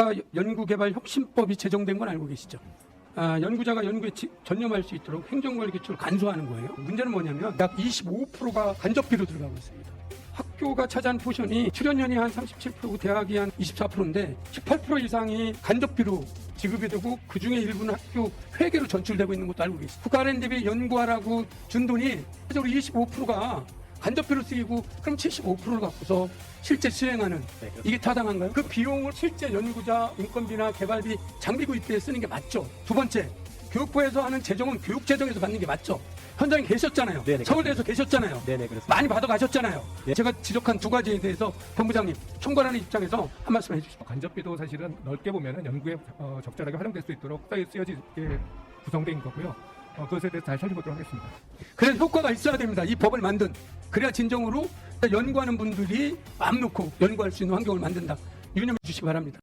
국가 연구개발 혁신법이 제정된 건 알고 계시죠? 아, 연구자가 연구에 지- 전념할 수 있도록 행정관리 기초를 간소화하는 거예요. 문제는 뭐냐면 약 25%가 간접비로 들어가고 있습니다. 학교가 차지한 포션이 출연연이 한 37%고 대학이 한 24%인데 18% 이상이 간접비로 지급이 되고 그 중에 일부는 학교 회계로 전출되고 있는 것도 알고 계시죠. 국가 R&D비 연구하라고 준 돈이 실제로 25%가 간접비로 쓰이고 그럼 75%를 갖고서 실제 수행하는 이게 타당한가요? 그 비용을 실제 연구자 인건비나 개발비 장비 구입비에 쓰는 게 맞죠. 두 번째 교육부에서 하는 재정은 교육 재정에서 받는 게 맞죠. 현장에 계셨잖아요. 네네, 서울대에서 계셨잖아요. 네네 그렇습니다. 많이 받아가셨잖아요. 네. 제가 지적한 두 가지에 대해서 본부장님 총괄하는 입장에서 한 말씀 해주시죠. 간접비도 사실은 넓게 보면 연구에 어, 적절하게 활용될 수 있도록 쓰여- 쓰여지게 구성된 거고요. 어, 그것에 대해서 잘 살펴보도록 하겠습니다. 그래서 효과가 있어야 됩니다. 이 법을 만든 그래야 진정으로 연구하는 분들이 마음 놓고 연구할 수 있는 환경을 만든다. 유념해 주시기 바랍니다.